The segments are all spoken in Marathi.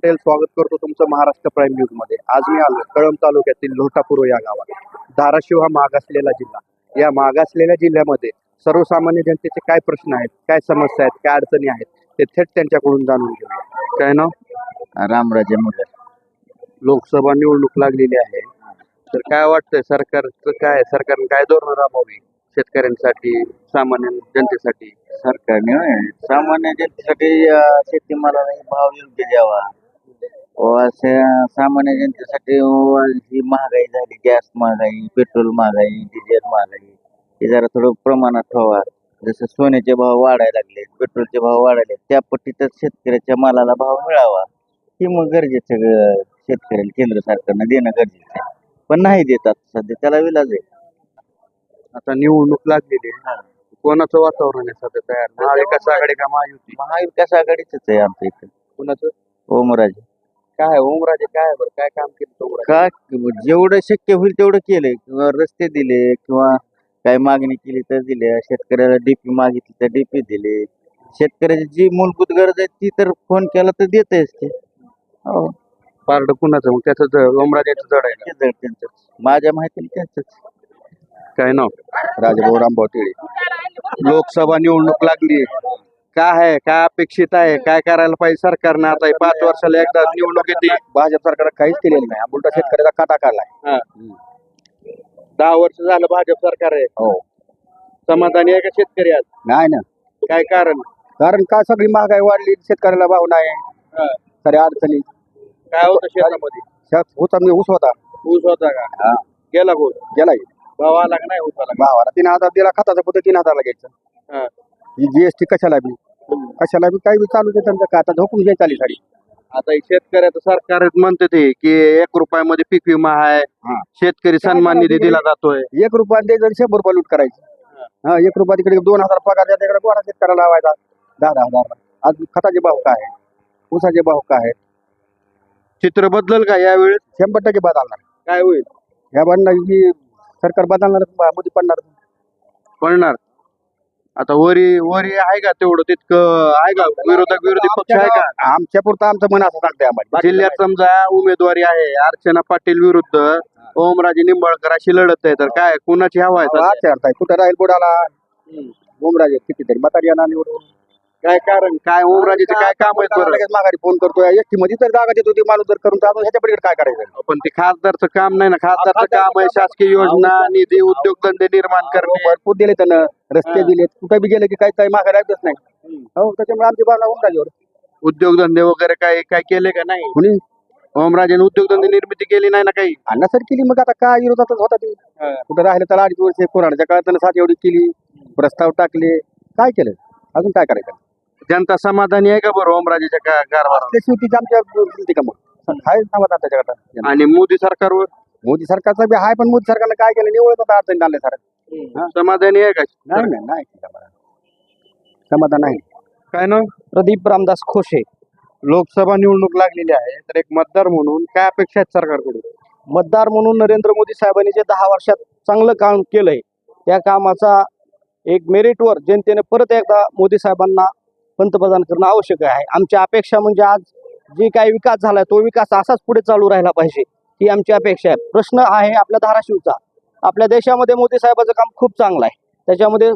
पटेल स्वागत करतो तुमचं महाराष्ट्र प्राईम न्यूजमध्ये. आज मी आलो कळंब तालुक्यातील लोटापूर या गावात धाराशिव हा मागासलेला जिल्हा. या मागासलेल्या जिल्ह्यामध्ये सर्वसामान्य जनतेचे काय प्रश्न आहेत काय समस्या आहेत काय अडचणी आहेत ते थेट त्यांच्याकडून जाणून घेऊया. काय नाव? रामराजे मगर लोकसभा निवडणूक लागलेली आहे. तर काय वाटतंय सरकारचं काय सरकारने काय धोरण राबवावी शेतकऱ्यांसाठी सामान्य जनतेसाठी? सरकारने सामान्य जनतेसाठी शेतीमालाला भाव योग्य द्यावा अशा सामान्य जनतेसाठी ही महागाई झाली गॅस महागाई पेट्रोल महागाई डिझेल महागाई हे जरा थोडं प्रमाणात ठेवा. जसं सोन्याचे भाव वाढायला लागले पेट्रोलचे भाव वाढायले त्या पट्टीतच शेतकऱ्याच्या मालाला भाव मिळावा. हे मग गरजेचं शेतकऱ्याला केंद्र सरकारनं देणं गरजेचं आहे. पण नाही देतात सध्या त्याला विलाज आहे. आता निवडणूक लागलेली आहे कोणाचं वातावरण आहे सध्या तयार? महाविकास आघाडी का महायुती? महाविकास आघाडीच आहे आमच्या इथं. कोणाचं? ओमराजे. काय ओमराजे काय बरं? काय काम केलं का जेवढं शक्य होईल तेवढं केलंय. किंवा रस्ते दिले किंवा काय मागणी केली तर दिले. शेतकऱ्याला डीपी मागितली तर डीपी दिले. शेतकऱ्याची जी मूलभूत गरज आहे ती तर फोन केला तर देतेच ते हो. पारड कुणाचं? मग त्याचं जड जड आहे ते जर त्यांचं माझ्या माहितीने त्यांचंच. ना काय नाव? राजभाऊ रामभाऊ टिळे. लोकसभा निवडणूक लागली. काय आहे? काय अपेक्षित आहे? काय करायला पाहिजे? सरकारनं आता हे पाच वर्षाला एकदा निवडणूक येते. भाजप सरकारनं काहीच केलेलं नाही. उलटा शेतकऱ्याचा काटा काढलाय. दहा वर्ष झालं भाजप सरकार आहे. हो. समाधानी आहे का शेतकरी आज? नाही ना. काय कारण? कारण काय सगळी महागाई वाढली? शेतकऱ्याला भाव नाही. साऱ्या अडचणी काय होतं शेतामध्ये? शेत होता मी ऊस होता. ऊस होता का? हा. गेला ऊस? गेलाय भाव आला का नाही ऊसाला? भावाला तीन हजार दिला खताचा पुढे तीन हजारला घ्यायचं. हा. ही जीएसटी कशाला बी? कशाला बी काही बी चालू दे त्यांचं काय आता झोपून घ्यायची आली साडी. आता हे शेतकऱ्याचं सरकार म्हणते ते की एक रुपयामध्ये पीक विमा आहे. हा. शेतकरी सन्मान निधी दिला जातोय. एक रुपया द्यायचं शंभर रुपये लूट करायची. हा. एक रुपया तिकडे दोन हजार पगार द्या तिकडे गोळा शेतकऱ्याला लावायचा? दहा दहा हजार. आज खताचे भाव काय? आहे ऊसाचे भाव काय? आहेत चित्र बदलल का यावेळेस? शंभर टक्के बदलणार. काय होईल? बनणार ही सरकार बदलणार मोदी पडणार. पडणार. आता वरी वरी आहे का तेवढं तितकं आहे का? विरोधक विरोधी पक्ष आहे का? आमच्या पुरतं आमचं मन असं सांगतंय आम्हाला. जिल्ह्यात समजा उमेदवारी आहे अर्चना पाटील विरुद्ध ओमराजे निंबाळकर अशी लढत आहे तर काय कुणाची हवा आहे कुठं राहील बुडाला? बुमराजे कितीतरी म्हातारी निवडून. काय कारण? काय ओमराजेचे काय काम आहेत बरं? लगेच माघारी फोन करतोय. एसटी मध्ये तर जागा देत होती माणूस जर करून तर अजून ह्याच्या पलीकडे काय करायचं? पण ते खासदारचं काम नाही ना. खासदारचं काम आहे शासकीय योजना निधी उद्योगधंदे निर्माण करणे. भरपूर दिले त्यानं. रस्ते. दिलेत. कुठे बी गेले की काही काही माघारी राहतच नाही. हो त्याच्यामुळे आमची भावना उमराजेवर. उद्योगधंदे वगैरे काय काय केले का नाही? कुणी? ओमराजेने उद्योगधंदे निर्मिती केली नाही ना काही? अन्नासर केली मग आता काय विरोधातच होता ते. कुठं राहिलं त्याला अडीच वर्ष कोरोनाच्या काळात त्यानं साथ एवढी केली प्रस्ताव टाकले. काय केलं? अजून काय करायचं? जनता समाधानी आहे का बरं ओमराजेच्या का- कारभारावर? आपल्या शेवटीची आमच्या दिलती का मग? आणि मोदी सरकारवर? मोदी सरकारचं बी आहे पण मोदी सरकारनं काय केलं? निवडत होता अडचणी आणले सर. समाधानी आहे का? नाही नाही नाही. समाधान. समाधान नाही. काय ना प्रदीप रामदास खोशे. लोकसभा निवडणूक लागलेली आहे तर एक मतदार म्हणून काय अपेक्षा आहेत सरकारकडून? मतदार म्हणून नरेंद्र मोदी साहेबांनी जे दहा वर्षात चांगलं काम केलंय त्या कामाचा एक मेरिटवर जनतेने परत एकदा मोदी साहेबांना पंतप्रधान करणं आवश्यक आहे. आमची अपेक्षा म्हणजे आज जे काही विकास झालाय तो विकास असाच पुढे चालू राहिला पाहिजे ही आमची अपेक्षा आहे. प्रश्न आहे आपल्या धाराशिवचा. आपल्या देशामध्ये मोदी साहेबाचं काम खूप चांगलं आहे. त्याच्यामध्ये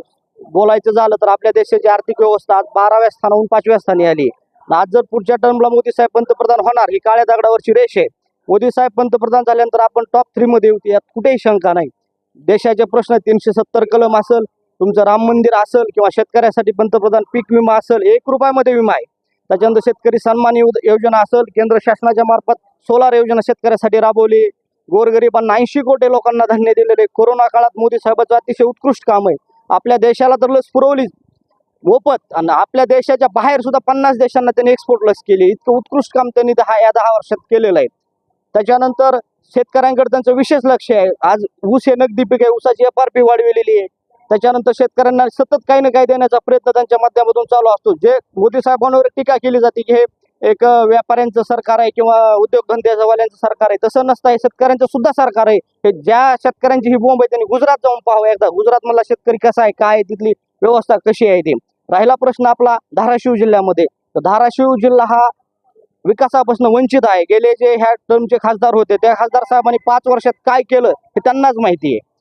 बोलायचं झालं तर आपल्या देशाची आर्थिक व्यवस्था आज बाराव्या स्थानाहून पाचव्या स्थानी आली आज जर पुढच्या टर्मला मोदी साहेब पंतप्रधान होणार ही काळ्या दगडावरची रेष आहे. मोदी साहेब पंतप्रधान झाल्यानंतर आपण टॉप थ्रीमध्ये येऊ यात कुठेही शंका नाही. देशाचे प्रश्न तीनशे सत्तर कलम असेल तुमचं राम मंदिर असेल किंवा शेतकऱ्यासाठी पंतप्रधान पीक विमा असेल एक रुपयामध्ये विमा आहे. त्याच्यानंतर शेतकरी सन्मान योजना असेल केंद्र शासनाच्या मार्फत सोलार योजना शेतकऱ्यासाठी राबवली. गोरगरिबांना ऐंशी कोटी लोकांना धान्य दिलेले. कोरोना काळात मोदी साहेबांचं अतिशय उत्कृष्ट काम आहे. आपल्या देशाला तर लस पुरवली मोफत. आणि आपल्या देशाच्या बाहेर सुद्धा पन्नास देशांना त्यांनी एक्सपोर्ट लस केली. इतकं उत्कृष्ट काम त्यांनी दहा या दहा वर्षात केलेलं आहे. त्याच्यानंतर शेतकऱ्यांकडे त्यांचं विशेष लक्ष आहे. आज ऊस हे नगदी पीक आहे. ऊसाची एफ आर पी वाढविलेली आहे. त्याच्यानंतर शेतकऱ्यांना सतत काही ना काही देण्याचा प्रयत्न त्यांच्या माध्यमातून चालू असतो. जे मोदी साहेबांवर टीका केली जाते की हे एक व्यापाऱ्यांचं सरकार आहे किंवा उद्योगधंद्यावाल्यांचं सरकार आहे तसं नसतं. हे शेतकऱ्यांचं सुद्धा सरकार आहे. हे ज्या शेतकऱ्यांची ही बोंब आहे त्यांनी गुजरात जाऊन पाहावं एकदा. गुजरातमधला शेतकरी कसा आहे काय आहे तिथली व्यवस्था कशी आहे ती. राहिला प्रश्न आपला धाराशिव जिल्ह्यामध्ये. तर धाराशिव जिल्हा हा विकासापासून वंचित आहे. गेले जे ह्या टर्मचे खासदार होते त्या खासदार साहेबांनी पाच वर्षात काय केलं हे त्यांनाच माहिती आहे.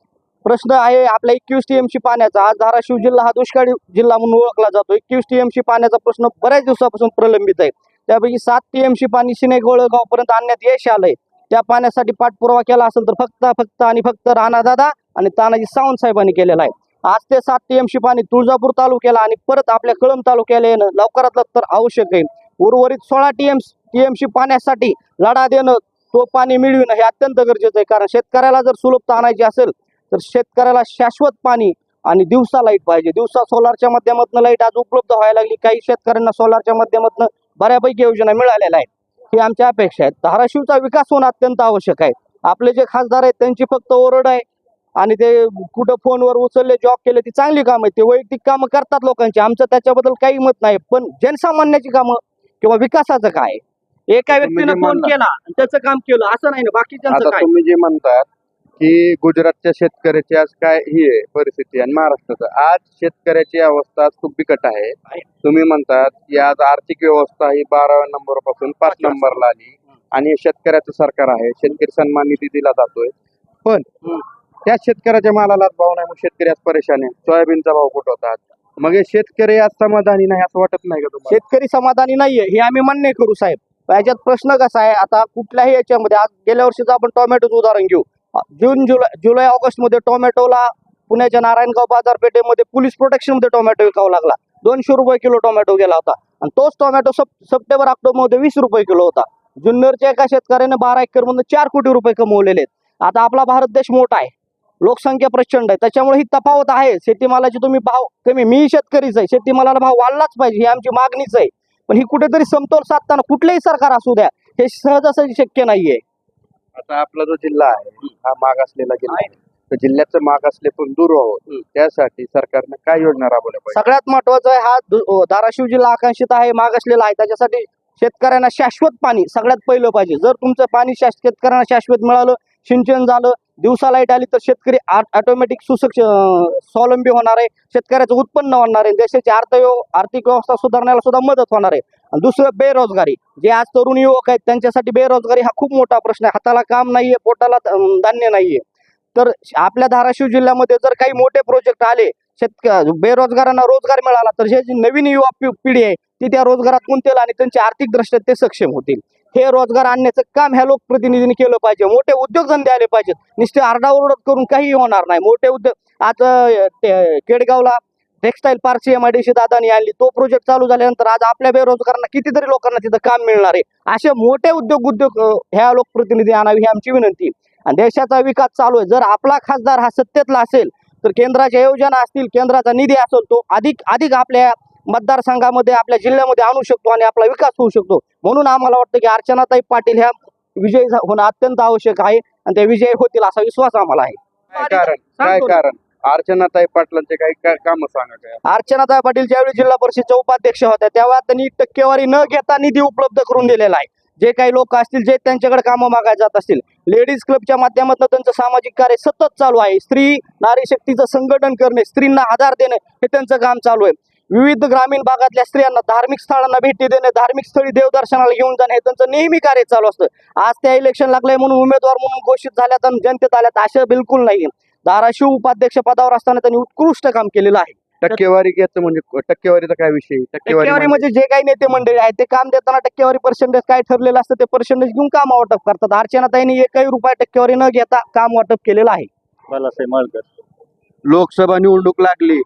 प्रश्न आहे आपल्या एकवीस टीएमसी पाण्याचा. आज धाराशिव जिल्हा हा दुष्काळी जिल्हा म्हणून ओळखला जातो. एकवीस टीएमसी पाण्याचा प्रश्न बऱ्याच दिवसापासून प्रलंबित आहे. त्यापैकी सात टीएमसी पाणी सिने गोळगावपर्यंत आणण्यात यश आलंय. त्या पाण्यासाठी पाठपुरावा केला असेल तर फक्त फक्त आणि फक्त राणादादा आणि तानाजी सावंत साहेबांनी केलेला आहे. आज ते सात टीएमसी पाणी तुळजापूर तालुक्याला आणि परत आपल्या कळंब तालुक्याला येणं लवकरात लवकर आवश्यक आहे. उर्वरित सोळा टीएम टीएमसी पाण्यासाठी लढा देणं तो पाणी मिळविणं हे अत्यंत गरजेचं आहे. कारण शेतकऱ्याला जर सुलभता आणायची असेल तर शेतकऱ्याला शाश्वत पाणी आणि दिवसा लाइट पाहिजे. दिवसा सोलारच्या माध्यमातून लाइट आज उपलब्ध व्हायला लागली. काही शेतकऱ्यांना सोलारच्या माध्यमातून बऱ्यापैकी योजना मिळालेल्या आहेत. ही आमच्या अपेक्षा आहेत. धाराशिवचा विकास होणं अत्यंत आवश्यक आहे. आपले जे खासदार आहेत त्यांची फक्त ओरड आहे आणि ते कुठं फोनवर उचलले जॉब केले ती चांगली कामं आहेत. ते वैयक्तिक कामं करतात लोकांची. आमचं त्याच्याबद्दल काही मत नाही. पण जनसामान्याची कामं किंवा विकासाचं काय? एका व्यक्तीनं फोन केला आणि त्याचं काम केलं. असं नाही ना? काय? तुम्ही जे म्हणतात की गुजरातच्या शेतकऱ्याची आज काय ही आहे परिस्थिती आणि महाराष्ट्राचं. आज शेतकऱ्याची अवस्था खूप बिकट आहे. तुम्ही म्हणतात की आज आर्थिक व्यवस्था ही बाराव्या नंबरपासून पाच नंबरला आली आणि शेतकऱ्याचं सरकार आहे. शेतकरी सन्मान निधी दिला जातोय. पण. त्या शेतकऱ्याच्या मालालाच भाव नाही. मग शेतकरी आज परेशान आहे. सोयाबीनचा भाव कुठं होता मग हे शेतकरी आज समाधानी नाही असं वाटत नाही का तुम्हाला? शेतकरी समाधानी नाहीये. हे आम्ही मान्य करू साहेब. याच्यात प्रश्न कसा आहे? आता कुठल्याही याच्यामध्ये आज गेल्या वर्षीचं आपण टोमॅटोचं उदाहरण घेऊ. जून जुलै जुलै ऑगस्टमध्ये टोमॅटोला पुण्याच्या नारायणगाव बाजारपेठेमध्ये पोलीस प्रोटेक्शनमध्ये टोमॅटो विकावा लागला. दोनशे रुपये किलो टोमॅटो गेला होता. आणि तोच टोमॅटो सप सप्टेंबर ऑक्टोबरमध्ये वीस रुपये किलो होता. जुन्नरच्या एका शेतकऱ्याने बारा एकरमधून चार कोटी रुपये कमवलेले आहेत. आता आपला भारत देश मोठा आहे. लोकसंख्या प्रचंड आहे. त्याच्यामुळे ही तफावत आहे. शेतीमालाची तुम्ही भाव कमी मी शेतकरीच आहे. शेतीमालाला भाव वाढलाच पाहिजे ही आमची मागणीच आहे. पण ही कुठेतरी समतोल साधताना कुठलेही सरकार असू द्या हे सहजासहजी शक्य नाहीये. आता आपला जो जिल्हा आहे हा मागासलेला जिल्हा आहे. तर जिल्ह्याचं मागासले पण दूर व्हावं. त्यासाठी सरकारनं काय योजना राबवल्या पाहिजे? सगळ्यात महत्वाचं आहे हा दु- अं, धाराशिव जिल्हा आकांक्षित आहे मागासलेला आहे. त्याच्यासाठी शेतकऱ्यांना शाश्वत पाणी सगळ्यात पहिलं पाहिजे. जर तुमचं पाणी शाश शेतकऱ्यांना शाश्वत मिळालं सिंचन झालं दिवसा लाइट आली तर शेतकरी ऑटोमॅटिक सुसक्ष स्वावलंबी होणार आहे. शेतकऱ्याचं उत्पन्न वाढणार आहे. देशाची अर्थव्यव आर्थिक व्यवस्था सुधारण्याला सुद्धा मदत होणार आहे. आणि दुसरं बेरोजगारी. जे आज तरुण युवक आहेत त्यांच्यासाठी बेरोजगारी हा खूप मोठा प्रश्न आहे. हाताला काम नाहीये पोटाला धान्य नाहीये. तर आपल्या धाराशिव जिल्ह्यामध्ये जर काही मोठे प्रोजेक्ट आले शेतक बेरोजगारांना रोजगार मिळाला तर हे जी नवीन युवा पिढी आहे ती त्या रोजगारात गुंतेल आणि त्यांची आर्थिकदृष्ट्या ते सक्षम होतील. हे रोजगार आणण्याचं काम ह्या लोकप्रतिनिधींनी केलं पाहिजे. मोठे उद्योगधंदे आले पाहिजेत. नुसते आरडाओरड करून काही होणार नाही. मोठे उद्योग आज केडगावला टेक्सटाईल पार्सी एम आय डी सी दादानी आणली. तो प्रोजेक्ट चालू झाल्यानंतर आज आपल्या बेरोजगारांना कितीतरी लोकांना तिथं काम मिळणार आहे. असे मोठे उद्योग उद्योग ह्या लोकप्रतिनिधी आणावी ही आमची विनंती. आणि देशाचा विकास चालू आहे. जर आपला खासदार हा सत्तेतला असेल तर केंद्राच्या योजना असतील केंद्राचा निधी असेल तो अधिक अधिक आपल्या मतदारसंघामध्ये आपल्या जिल्ह्यामध्ये आणू शकतो आणि आपला विकास होऊ शकतो. म्हणून आम्हाला वाटतं की अर्चनाताई पाटील ह्या विजयी होणं अत्यंत आवश्यक आहे आणि त्या विजयी होतील असा विश्वास आम्हाला आहे. काय. कारण? अर्चनाताई पाटलांचे काही काय काम सांगा काय? अर्चनाताई पाटील ज्यावेळी जिल्हा परिषदच्या उपाध्यक्ष होत्या तेव्हा त्यांनी टक्केवारी न घेता निधी उपलब्ध करून दिलेला आहे. जे काही लोक असतील जे त्यांच्याकडे कामं मागायला जात असतील लेडीज क्लबच्या माध्यमातून त्यांचं सामाजिक कार्य सतत चालू आहे. स्त्री नारी शक्तीचं संघटन करणे स्त्रींना आधार देणे हे त्यांचं काम चालू आहे. विविध ग्रामीण भागातल्या स्त्रियांना धार्मिक स्थळांना भेटी देणे धार्मिक स्थळी देवदर्शनाला घेऊन जाणे हे त्यांचं नेहमी कार्य चालू असतं. आज त्या इलेक्शन लागलंय म्हणून उमेदवार म्हणून घोषित झाल्यात आणि जनतेत आल्यात असं बिलकुल नाही धाराशिव उपाध्यक्ष पदावर असताना त्यांनी उत्कृष्ट काम केलेलं आहे. टक्केवारी घ्यायचं म्हणजे टक्केवारीचा काय विषय? टक्केवारी म्हणजे- म्हणजे जे काही नेते मंडळी आहेत ते काम देताना टक्केवारी पर्सेंटेज काय ठरलेलं असतं ते पर्सेंटेज घेऊन काम वाटप करतात. अर्चनाताईंनी एकही रुपया टक्केवारी न घेता काम वाटप केलेलं आहे. बालासाहेब माळकर. लोकसभा निवडणूक लागली.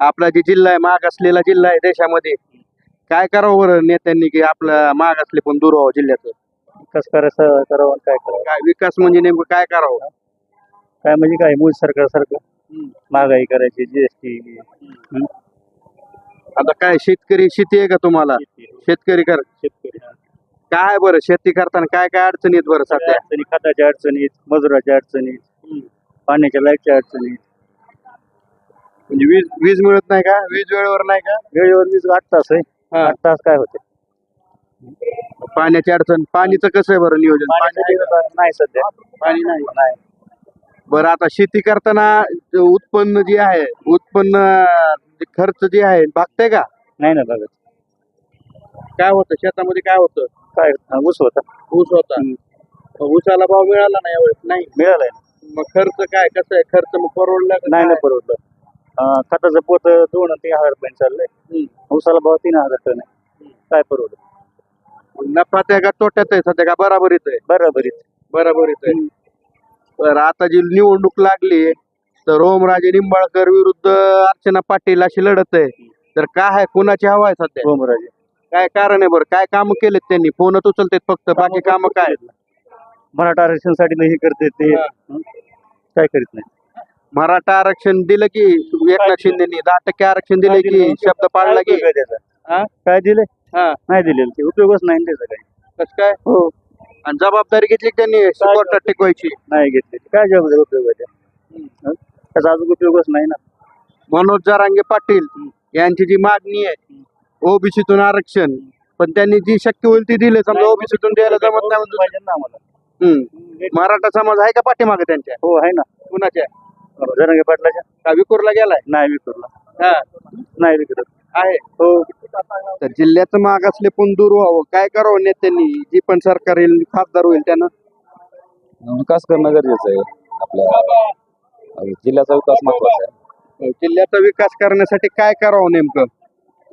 आपला जे जिल्हा आहे माग असलेला जिल्हा आहे देशामध्ये काय करावं बरं नेत्यांनी की आपला माग असले पण दूर व्हावं जिल्ह्याचं? विकास करायचं करावं आणि काय करावं? काय विकास म्हणजे नेमकं काय करावं? काय म्हणजे काय मूळ सरकारसारखं महागाई करायची जीएसटी आता काय शेतकरी शेती आहे का तुम्हाला? शेतकरी कर. शेतकरी. काय बरं शेती करताना काय काय अडचणी आहेत बरं सध्या? अडचणी? खताच्या अडचणीत मजुराच्या अडचणीत पाण्याच्या लाईटच्या अडचणीत. म्हणजे वीज वीज मिळत नाही का? वीज वेळेवर नाही का? वेळेवर वीज आठ तास आहे. हा. आठ तास काय होते? पाण्याची अडचण. पाणीचं कसं आहे बरं नियोजन? पाणी नाही सध्या. पाणी नाही. बरं आता शेती करताना जे उत्पन्न जे आहे उत्पन्न जे खर्च जे आहे भागतंय का? नाही ना बघत काय होतं? शेतामध्ये काय होतं? काय? ऊस होता. ऊस होता. मग ऊसाला भाव मिळाला नाही यावेळेस? नाही. मिळालाय मग खर्च काय? कसं आहे? खर्च मग परवडला का नाही काय? नाही परवडलं. अं, खताचं पोत दोन तीन हजार रुपये चाललंय. ऊसाला भाव तीन हजार टन आहे काय परवडलं नफात आहे का तोट्यात आहे सध्या का बराबरीत आहे. बरोबरीच बराबरीत आहे. तर आता जी निवडणूक लागली तर ओमराजे निंबाळकर विरुद्ध अर्चना पाटील अशी लढत आहे. तर काय आहे कुणाची हवा आहे सध्या? ओमराजे. काय कारण आहे बरं? काय काम केलेत त्यांनी? फोनच उचलतेत फक्त. बाकी काम काय? मराठा आरक्षणासाठी हे करते ते. हं? काय करीत नाही. मराठा आरक्षण दिलं की एकनाथ शिंदेनी दहा टक्के आरक्षण दिले की शब्द पाळला की त्याचा? हा? काय दिले हा नाही दिलेलं ते उपयोगच नाही त्याचा काही कस काय हो आणि जबाबदारी घेतली त्यांनी कोर्टात टिकवायची नाही घेतले काय जबाबदारी उपयोग आहे? हं? त्याचा अजून उपयोगच नाही ना मनोज जरांगे पाटील यांची जी मागणी आहे ओबीसीतून आरक्षण पण त्यांनी जी शक्य होईल ती दिले समजा ओबीसीतून द्यायला जमत नाही. मराठा समाज आहे का पाठीमागे त्यांच्या हो आहे ना कुणाच्या जरंगे पाटलाच्या? का विकूरला गेलाय? नाही विकरला हा. नाही विकत आहे. हो. तर जिल्ह्याचं मागासले पण दूर व्हावं. काय करावं नेत्यांनी? जी पण सरकार येईल खासदार होईल त्यानं? विकास करणं गरजेचं आहे आपल्या जिल्ह्याचा विकास महत्त्वाचा आहे. जिल्ह्याचा विकास करण्यासाठी काय करावं नेमकं?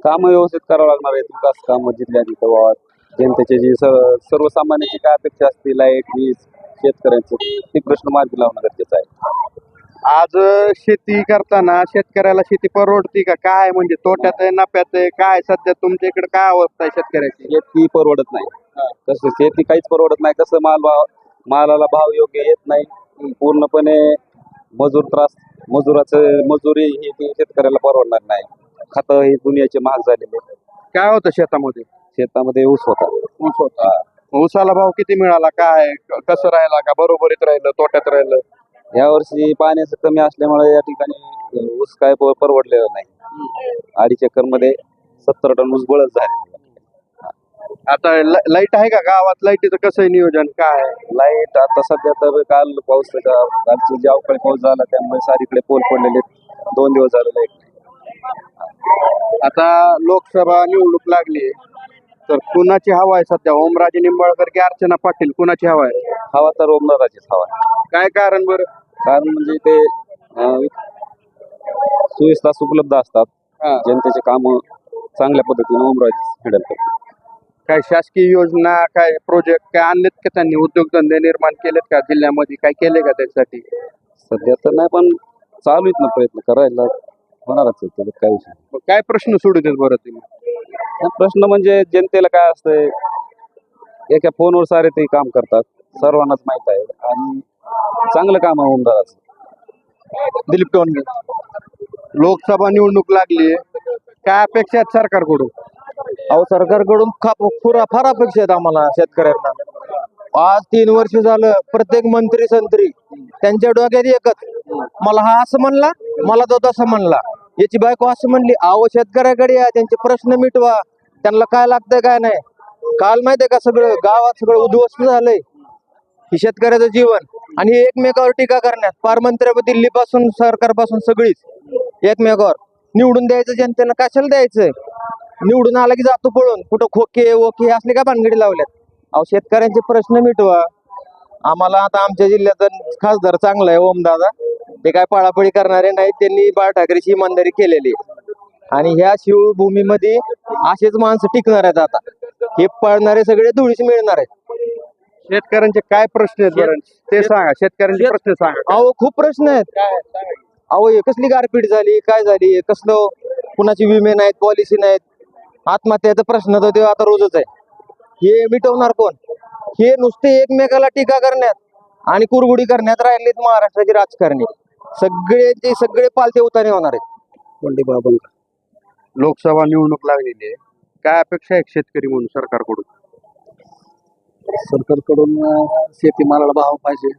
काम व्यवस्थित करावं लागणार आहेत. विकास काम जिल्ह्यात इथं व्हावं. जनतेचे जी स- सर्वसामान्यांची काय अपेक्षा असते लाइट वीज शेतकऱ्यांचं ते प्रश्न मार्गी लावणं गरजेचं आहे. आज शेती करताना शेतकऱ्याला शेती परवडती का? काय म्हणजे तोट्यात आहे नफ्यात आहे? काय सध्या तुमच्या इकडे काय अवस्था आहे शेतकऱ्याची? शेती परवडत नाही. कसं शेती काहीच परवडत नाही कसं माल भाव मालाला भाव योग्य येत नाही. पूर्णपणे मजूर त्रास मजुराचं मजुरी ही ती शेतकऱ्याला परवडणार नाही. खतं ही दुनियाचे महाग झालेले काय होतं शेतामध्ये? शेतामध्ये ऊस होता. ऊस होता. ऊसाला भाव किती मिळाला? काय? कसं राहिला? का बरोबरीत राहिलं तोट्यात राहिलं? या वर्षी पाण्याचं कमी असल्यामुळे या ठिकाणी ऊस काय परवडलेलं नाही. अडीच एकरमध्ये सत्तर टन ऊस बळच झाले आता लाइट आहे का गावात? लाईटीचं कसं आहे नियोजन? काय? लाइट आता सध्या तर काल पाऊस कालचं जे अवकाळी पाऊस झाला त्यामुळे सारीकडे पोल पडलेले. दोन दिवस झाले लाइट आता लोकसभा निवडणूक लागली. तर कुणाची हवा आहे सध्या? ओमराजे निंबाळकर की अर्चना पाटील? कुणाची हवा आहे? हवा तर ओमदाराचीच हवा आहे. काय कारण बरं? कारण म्हणजे ते अं, चोवीस तास उपलब्ध असतात. हा. जनतेचे काम चांगल्या पद्धतीने ओमराज हँडल करतात. काय शासकीय योजना काय प्रोजेक्ट काय आणलेत का त्यांनी? उद्योगधंदे निर्माण केलेत का? जिल्ह्यामध्ये काय केले का त्याच्यासाठी? सध्या तर नाही पण चालू आहेत ना प्रयत्न. करायला होणारच आहे त्याच्यात काय विषय नाही. मग काय प्रश्न सोडू देत बरं तुम्ही? प्रश्न म्हणजे जनतेला काय असतंय? एका फोनवर सारे ते काम करतात. सर्वांनाच माहीत आहे. आणि चांगलं काम आहे ओमदाराचं दिलीप टोनगे. लोकसभा निवडणूक लागली काय अपेक्षा आहेत सरकारकडून? अहो सरकारकडून पुरा फार अपेक्षा आहेत आम्हाला शेतकऱ्यांना. आज तीन वर्ष झालं प्रत्येक मंत्री संत्री त्यांच्या डोक्यात एकच. मला हा असं म्हणला मला तो तसं म्हणला. याची बायको असं म्हणली अहो शेतकऱ्याकडे या त्यांचे प्रश्न मिटवा. त्यांना काय लागतंय काय नाही. काल माहितीये का सगळं गावात सगळं उद्ध्वस्त झालंय हे शेतकऱ्याचं जीवन. आणि एकमेकावर टीका करण्यात पारपासून दिल्लीपासून सरकारपासून सगळीच एकमेकावर निवडून द्यायचं जनतेनं कशाला द्यायचंय? निवडून आला की जातो पळून. कुठं खोके ओके असले का भानगडी लावल्यात? अहो शेतकऱ्यांचे प्रश्न मिटवा. आम्हाला आता आमच्या जिल्ह्याचा खासदार चांगला आहे ओमदादा ते काय पळापळी करणारे नाहीत. त्यांनी बाळ ठाकरेची इमानदारी केलेली. आणि ह्या शिवभूमीमध्ये असेच माणसं टिकणार आहेत आता. हे पळणारे सगळे धुळीस मिळणार आहेत. शेतकऱ्यांचे काय प्रश्न आहेत बरं? ते सांगा शेतकऱ्यांचे प्रश्न सांगा. अहो खूप प्रश्न आहेत. अहो हे कसली गारपीट झाली? काय झाली? हे कसलं कुणाची विमे नाहीत पॉलिसी नाहीत? आत्महत्याचा प्रश्न तर ते आता रोजच आहे. हे मिटवणार कोण? हे नुसते एकमेकाला टीका करण्यात आणि कुरगुडी करण्यात राहिलेत महाराष्ट्राचे राजकारणी. सगळे ते सगळे पालते उतारे होणार आहेत. पंडित लोकसभा निवडणूक लागलेली आहे. काय अपेक्षा आहे शेतकरी म्हणून सरकारकडून? सरकारकडून शेतीमालाला भाव पाहिजे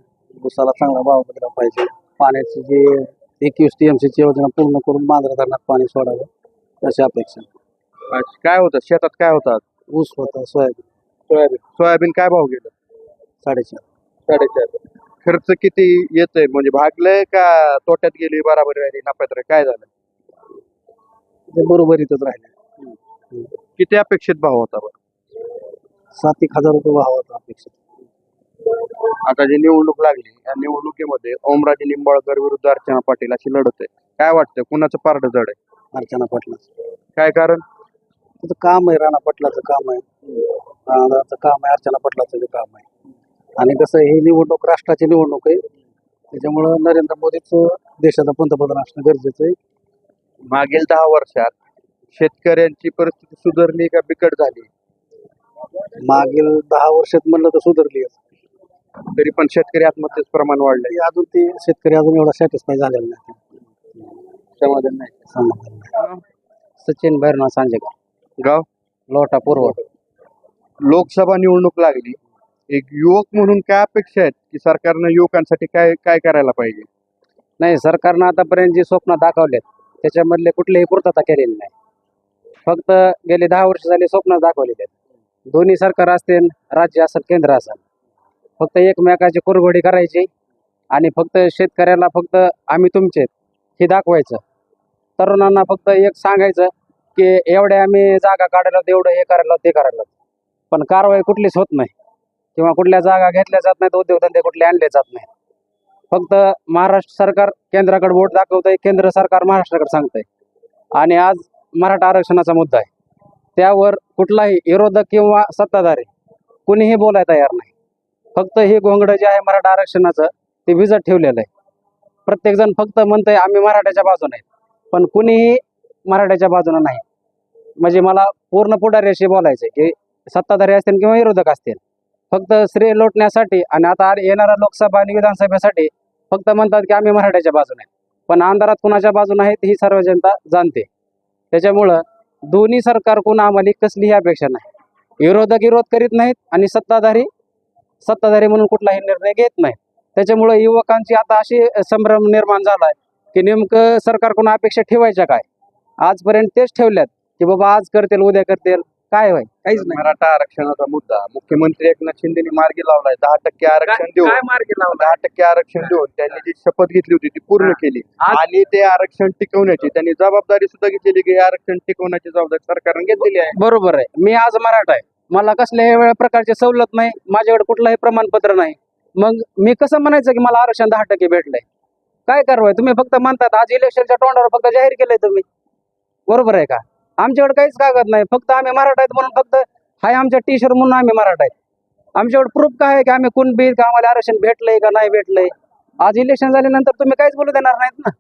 ऊसाला चांगला भाव वगैरे पाहिजे. पाण्याची जे एकवीस टी एम सीची योजना पूर्ण करून मांजरा धरणात पाणी सोडावं अशी अपेक्षा काय होतं? शेतात काय होतात? ऊस होता सोयाबीन. सोयाबीन. सोयाबीन काय भाव गेलं? साडेचार. साडेचार. खर्च किती येतोय? म्हणजे भागलंय का तोट्यात गेली बराबर राहिली नफ्यात राहिली? काय झालं? बरोबर इथंच राहिले. किती अपेक्षित भाव होता बरं? सात एक हजार रुपये भावाचा अपेक्षा आता जी निवडणूक लागली या निवडणुकीमध्ये ओमराजे निंबाळकर विरुद्ध अर्चना पाटील अशी लढत आहे. काय वाटतं कुणाचं पारड जड आहे? अर्चना पाटलाचं. काय कारण? त्याचं काम आहे राणा पाटलाचं काम आहे. राणाचं काम आहे अर्चना पाटलाचं काम आहे. आणि कसं ही निवडणूक राष्ट्राची निवडणूक आहे. त्याच्यामुळं नरेंद्र मोदीच देशाचा पंतप्रधान असणं गरजेचं आहे. मागील दहा वर्षात शेतकऱ्यांची परिस्थिती सुधारली का बिकट झाली? मागील दहा वर्षात म्हणलं तर सुधारली. आहे. तरी पण शेतकरी आत्महत्येचं प्रमाण वाढलंय. तरी अजून ते शेतकरी अजून एवढा सॅटिस्फाय झालेला नाही. समाधान नाही. समाधान. सचिन भैरनाथ सांजेकर गाव? लोटा पूर्व. लोकसभा निवडणूक लागली. एक युवक म्हणून काय अपेक्षा आहेत की सरकारनं युवकांसाठी काय काय करायला पाहिजे? नाही सरकारनं आतापर्यंत जी स्वप्न दाखवलेत त्याच्यामधले कुठलीही पूर्तता केलेली नाही. फक्त गेले दहा वर्ष झाले स्वप्न दाखवलेले आहेत. दोन्ही सरकार असतील राज्य असेल केंद्र असेल. फक्त एकमेकाची कुरघोडी करायची आणि फक्त शेतकऱ्याला फक्त आम्ही तुमचे हे दाखवायचं. तरुणांना फक्त एक सांगायचं की एवढे आम्ही जागा काढायला एवढं हे करायला ते करायला पण कारवाई कुठलीच होत नाही. किंवा कुठल्या जागा घेतल्या जात नाहीत उद्योगधंदे कुठले आणले जात नाहीत. फक्त महाराष्ट्र सरकार केंद्राकडे वोट दाखवतंय केंद्र सरकार महाराष्ट्राकडे सांगतंय. आणि आज मराठा आरक्षणाचा मुद्दा आहे. त्यावर कुठलाही विरोधक किंवा सत्ताधारी कुणीही बोलायला तयार नाही. फक्त हे गोंगडं जे आहे मराठा आरक्षणाचं ते भिजत ठेवलेलं आहे. प्रत्येकजण फक्त म्हणतंय आम्ही मराठ्याच्या बाजूने आहे. पण कुणीही मराठ्याच्या बाजूने नाही. म्हणजे मला पूर्ण पुढाऱ्याशी बोलायचं आहे की सत्ताधारी असतील किंवा विरोधक असतील. फक्त श्रेय लोटण्यासाठी आणि आता येणाऱ्या लोकसभा आणि विधानसभेसाठी फक्त म्हणतात की आम्ही मराठ्याच्या बाजूने आहेत. पण अंधारात कुणाच्या बाजूने आहेत ही सर्व जनता जाणते. त्याच्यामुळं दोन्ही सरकारकडून आम्हाला कसलीही अपेक्षा नाही. विरोधक विरोध करीत नाहीत आणि सत्ताधारी सत्ताधारी म्हणून कुठलाही निर्णय घेत नाहीत. त्याच्यामुळं युवकांची आता अशी संभ्रम निर्माण झाला आहे की नेमकं सरकारकडून अपेक्षा ठेवायच्या काय? आजपर्यंत तेच ठेवल्यात की बाबा आज करतील उद्या करतील काय होईल? काहीच नाही. मराठा आरक्षणाचा मुद्दा. मुख्यमंत्री एकनाथ शिंदेनी मार्गी लावलाय. दहा टक्के आरक्षण देऊन. मार्गी दहा टक्के आरक्षण देऊन त्यांनी जी शपथ घेतली होती ती पूर्ण केली. आज- आणि ते आरक्षण टिकवण्याची त्यांनी जबाबदारी सुद्धा घेतलेली की हे आरक्षण टिकवण्याची जबाबदारी सरकारने घेतलेली आहे. बरोबर आहे. मी आज मराठा आहे. मला कसल्याही वेळ प्रकारची सवलत नाही. माझ्याकडे कुठलंही प्रमाणपत्र नाही. मग मी कसं म्हणायचं की मला आरक्षण दहा टक्के भेटलंय? काय कारवाई? तुम्ही फक्त म्हणतात आज इलेक्शनच्या तोंडावर फक्त जाहीर केलंय तुम्ही. बरोबर आहे का? आमच्याकडे काहीच कागद नाही. फक्त आम्ही मराठा आहेत म्हणून फक्त हाय आमच्या टी शर्ट म्हणून आम्ही मराठा आहेत आमच्याकडे प्रूफ काय आहे की आम्ही कुणबी का आम्हाला आरक्षण भेटलंय का नाही भेटलंय? आज इलेक्शन झाल्यानंतर तुम्ही काहीच बोलू देणार नाहीत ना.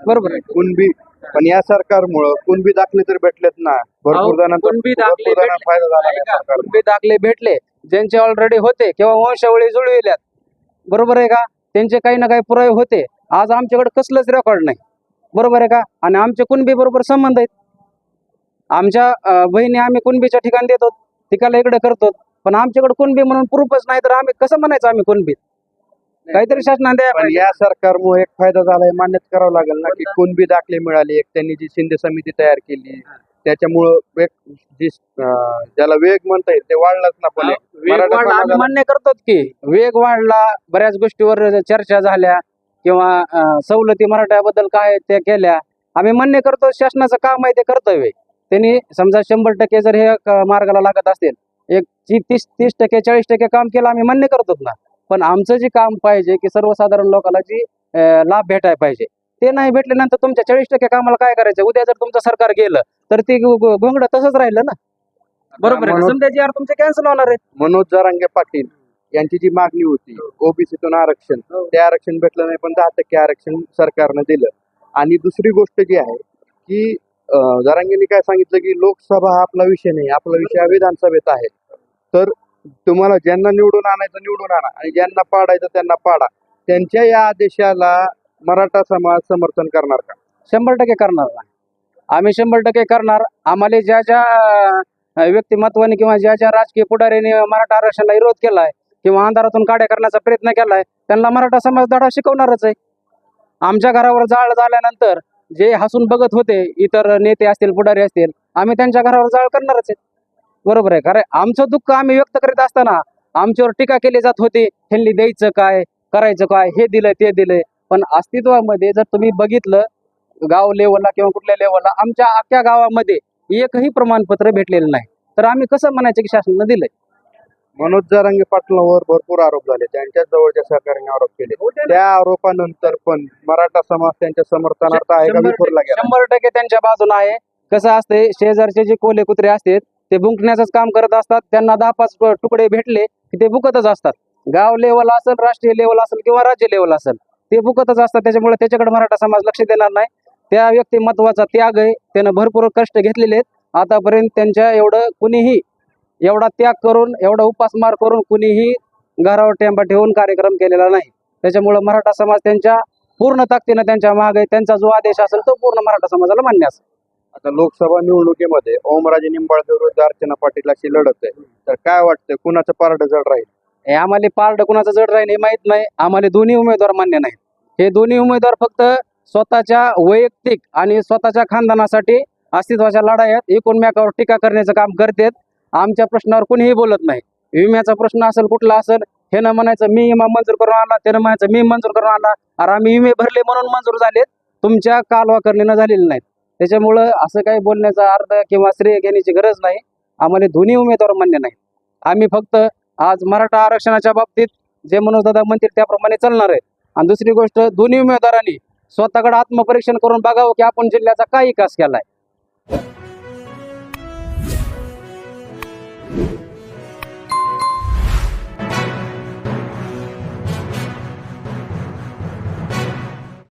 बरोबर आहे. कुणबी पण या सरकारमुळं कुणबी दाखले तर भेटलेत ना. भरपूर जणांचा कुणबी दाखले भरपूर जणांना. फायदा झाला या? सरकारमुळं. कुणबी दाखले भेटले ज्यांचे ऑलरेडी होते किंवा वंशावळी जुळविल्यात. बरोबर आहे का? त्यांचे काही ना काही पुरावे होते. आज आमच्याकडे कसलंच रेकॉर्ड नाही. बरोबर आहे का? आणि आमचे कुणबी बरोबर संबंध आहेत? आमच्या बहिणी आम्ही कुणबीच्या ठिकाणी देतो ठिकाला इकडे करतो पण आमच्याकडे कुणबी म्हणून प्रूफच नाही तर आम्ही कसं म्हणायचं आम्ही कुणबी? काहीतरी शासनाने. या सरकारमुळे एक फायदा झालाय मान्यच करावं लागेल ना की कुणबी दाखले मिळाले एक त्यांनी जी शिंदे समिती तयार केली त्याच्यामुळं एक जी ज्याला वेग म्हणता येईल ते वाढलाच ना पण आम्ही मान्य करतो की वेग वाढला बऱ्याच गोष्टीवर चर्चा झाल्या किंवा सवलती मराठ्याबद्दल काय त्या केल्या आम्ही मान्य करतो शासनाचं काम आहे ते कर्तव्य. त्यांनी समजा शंभर टक्के जर हे मार्गाला लागत असतील एक तीस तीस टक्के चाळीस टक्के काम केलं आम्ही मान्य करतो ना. पण आमचं जे काम पाहिजे की सर्वसाधारण लोकांना जी लाभ भेटायला पाहिजे ते नाही भेटल्यानंतर तुमच्या चाळीस टक्के कामाला काय करायचं? उद्या जर तुमचं सरकार गेलं तर ते घोंगड तसंच राहिलं ना. बरोबर आहे. म्हणून- समजा जी यार तुमचे कॅन्सल होणार आहे मनोज जरांगे पाटील यांची जी मागणी होती ओबीसीतून आरक्षण ते आरक्षण भेटलं नाही पण दहा टक्के आरक्षण सरकारनं दिलं. आणि दुसरी गोष्ट जी आहे की जारांगींनी काय सांगितलं की लोकसभा हा आपला विषय नाही आपला विषय हा विधानसभेत आहे. तर तुम्हाला ज्यांना निवडून आणायचं निवडून आणा आणि ज्यांना पाडायचं त्यांना पाडा. त्यांच्या या आदेशाला मराठा समाज समर्थन करणार का? शंभर टक्के करणार ना आम्ही शंभर टक्के करणार. आम्हाला ज्या ज्या व्यक्तिमत्वाने किंवा ज्या ज्या राजकीय पुढाऱ्याने मराठा आरक्षणाला विरोध केलाय किंवा अंधारातून काड्या करण्याचा प्रयत्न केलाय त्यांना मराठा समाज धडा शिकवणारच आहे. आमच्या घरावर जाळ झाल्यानंतर जे हसून बघत होते इतर नेते असतील पुढारी असतील आम्ही त्यांच्या घरावर जाळ करणारच आहे. बरोबर आहे. कारण आमचं दुःख आम्ही व्यक्त करीत असताना आमच्यावर टीका केली जात होती ह्यांनी द्यायचं काय करायचं काय हे दिलंय ते दिलंय. पण अस्तित्वामध्ये जर तुम्ही बघितलं गाव लेवलला किंवा कुठल्या लेवलला आमच्या अख्ख्या गावामध्ये एकही प्रमाणपत्र भेटलेलं नाही. तर आम्ही कसं म्हणायचं की शासनानं दिलंय? मनोज जरांगे पाटलांवर भरपूर आरोप झाले. त्यांच्या जवळच्या सहकार्याने आरोप केले. त्या आरोपानंतर पण मराठा समाज त्यांच्या समर्थनार्थ आहे का शंभर विखुरला गेला? शंभर टक्के त्यांच्या बाजूला आहे. कसं असते शेजारचे जे कोले कुत्रे असतात ते बुंकण्याचंच काम करत असतात. त्यांना दहा पाच तुकडे भेटले की ते बुकतच असतात. गाव लेवल असेल राष्ट्रीय लेवल असेल किंवा राज्य लेवल असेल ते बुकतच असतात. त्याच्यामुळे त्याच्याकडे मराठा समाज लक्ष देणार नाही. त्या व्यक्तिमत्वाचा त्याग आहे. त्यानं भरपूर कष्ट घेतलेले आहेत. आतापर्यंत त्यांच्या एवढं कुणीही एवढा त्याग करून एवढा उपासमार करून कुणीही घरावर टेंबा ठेवून कार्यक्रम केलेला नाही. त्याच्यामुळं मराठा समाज त्यांच्या पूर्ण ताकदीनं त्यांच्या मागे त्यांचा जो आदेश असेल तो पूर्ण मराठा समाजाला मान्य असेल. आता लोकसभा निवडणुकीमध्ये ओमराजे निंबाळकर विरुद्ध अर्चना पाटील अशी लढत आहे. तर काय वाटतं कुणाचं पारड जड राहील? हे आम्हाला पारड कुणाचं जड राहील हे माहीत नाही. आम्हाला दोन्ही उमेदवार मान्य नाहीत हे दोन्ही उमेदवार फक्त स्वतःच्या वैयक्तिक आणि स्वतःच्या खानदानासाठी अस्तित्वाच्या लढायात एकूणमेकावर टीका करण्याचं काम करतात. आमच्या प्रश्नावर कोणीही बोलत नाही. विम्याचा प्रश्न असेल कुठला असेल हे न म्हणायचं मी विमा मंजूर करून आणला. त्यानं म्हणायचं मी मंजूर करून आणला. अरे आम्ही विमे भरले म्हणून मंजूर झालेत. तुमच्या कालवा करणीनं झालेले नाहीत. त्याच्यामुळं असं काही बोलण्याचा अर्थ किंवा श्रेय घेण्याची गरज नाही. आम्हाला दोन्ही उमेदवार मान्य नाही आम्ही फक्त आज मराठा आरक्षणाच्या बाबतीत जे मनोजदादा म्हणतील त्याप्रमाणे चालणार आहे. आणि दुसरी गोष्ट दोन्ही उमेदवारांनी स्वतःकडे आत्मपरीक्षण करून बघावं की आपण जिल्ह्याचा काय विकास केलाय.